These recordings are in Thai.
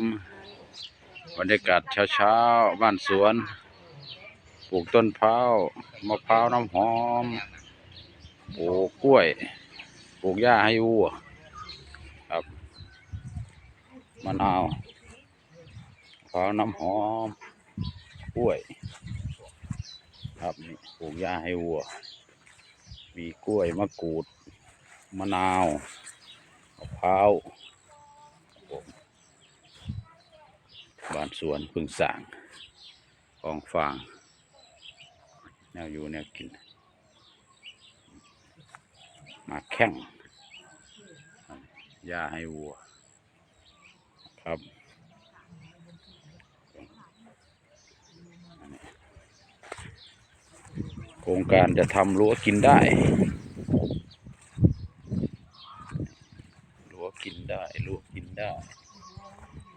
ม บรรยากาศเช้าๆ บ้านสวน ปลูกต้นพร้าวมะพร้าวน้ำหอม ปลูกกล้วย ปลูกหญ้าให้วัว ครับมะนาวมะพร้าวน้ำหอม กล้วย ครับปลูกหญ้าให้วัว มีกล้วยมะกรูด มะนาวมะพร้าวผม บ้านสวนพึ่งสร้างกองฟางแนวอยู่แนวกิน มาแข่งหญ้าให้วัว ครับนนโครงการจะทำรั้วกินได้รั้วกินได้รั้วกินได้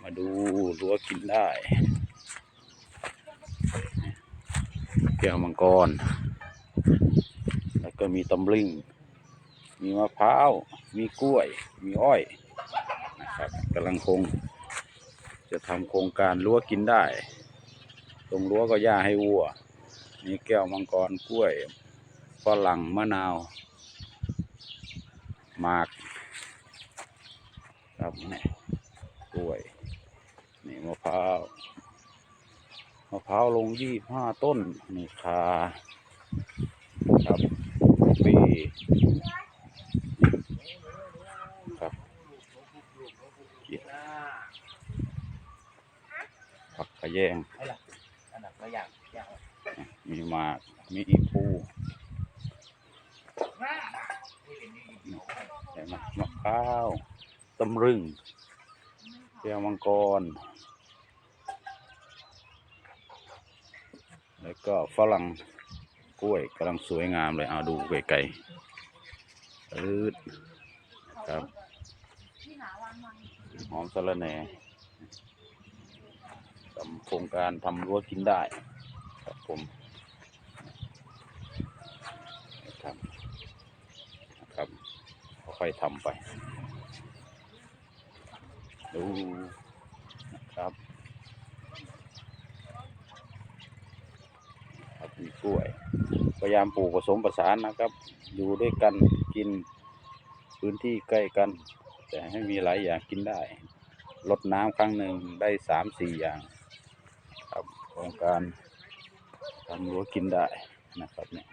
มาดูรั้วกินได้เกียวมังกร แล้วก็มีตำลึง มีมะพร้าว มีกล้วย มีอ้อยนะครับกำลังคง จะทำโครงการรั้วกินได้ ตรงรั้วก็หญ้าให้วัว มีแก้วมังกรกล้วยฝรั่งมะนาวหมากครับนี่กล้วย มะพร้าวมะพร้าวลงยี่ห้าต้นนี่คาครับปีครับผักกระแยงอันนั้นก็อยากอยากมีมากมีอีพูเห็นไหมมะพร้าวตำรึงแก้วมังกร แล้วก็ฝรั่งกล้วยกำลังสวยงามเลยเอาดูไกลๆอืดครับหอมสะระแหน่ทำโครงการทำรั้วกินได้ครับผมครับครับค่อยๆทำไป ดูนะครับ ครับมี กล้วย พยายามปลูกผสมผสานนะครับ อยู่ด้วยกันกินพื้นที่ใกล้กัน แต่ให้มีหลายอย่างกินได้ลดน้ำครั้งหนึ่งได้สามสี่อย่างครับโครงการทำรั้วกินได้นะครับเนี่ย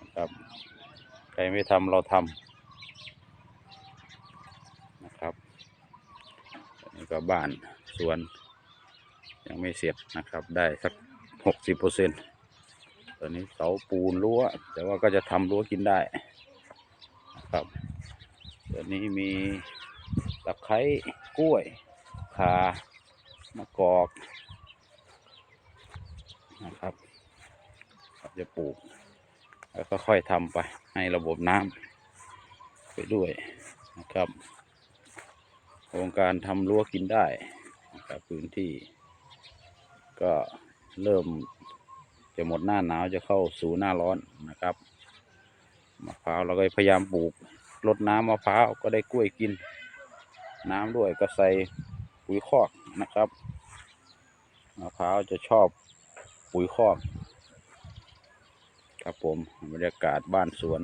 นะครับใครไม่ทำเราทำนะครับนี่ก็บ้านสวนยังไม่เสร็จนะครับได้สักหกสิบเปอร์เซ็นต์ ตอนนี้เสาปูนรั้วแต่ว่าก็จะทำรั้วกินได้นะครับตอนนี้มีตะไคร้กล้วยขามะกอกนะครับ จะปลูก แล้วก็ค่อยทำไปให้ระบบน้ำไปด้วยนะครับ โครงการทำรั้วกินได้นะครับพื้นที่ ก็เริ่ม จะหมดหน้าหนาวจะเข้าสู่หน้าร้อนนะครับมะพร้าวเราก็พยายามปลูกลดน้ำมะพร้าวก็ได้กล้วยกิน น้ำด้วยก็ใส่ปุ๋ยคอกนะครับมะพร้าวจะชอบปุ๋ยคอก ครับผมบรรยากาศบ้านสวน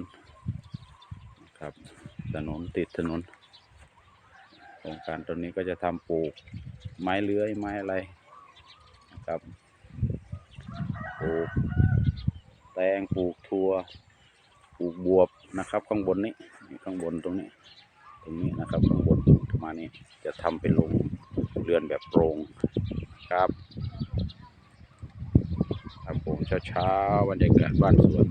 นะครับถนนติดถนนโครงการตรงนี้ก็จะทำปลูกไม้เลื้อยไม้อะไรนะครับ ปลูกแตงปลูกทัวปลูกบวบนะครับ ข้างบนนี้ข้างบนตรงนี้ ตรงนี้นะครับข้างบนประมาณนี้จะทำเป็นโรงเรือนแบบโปร่งครับครับผมเช้าๆบรรยากาศบ้านสวน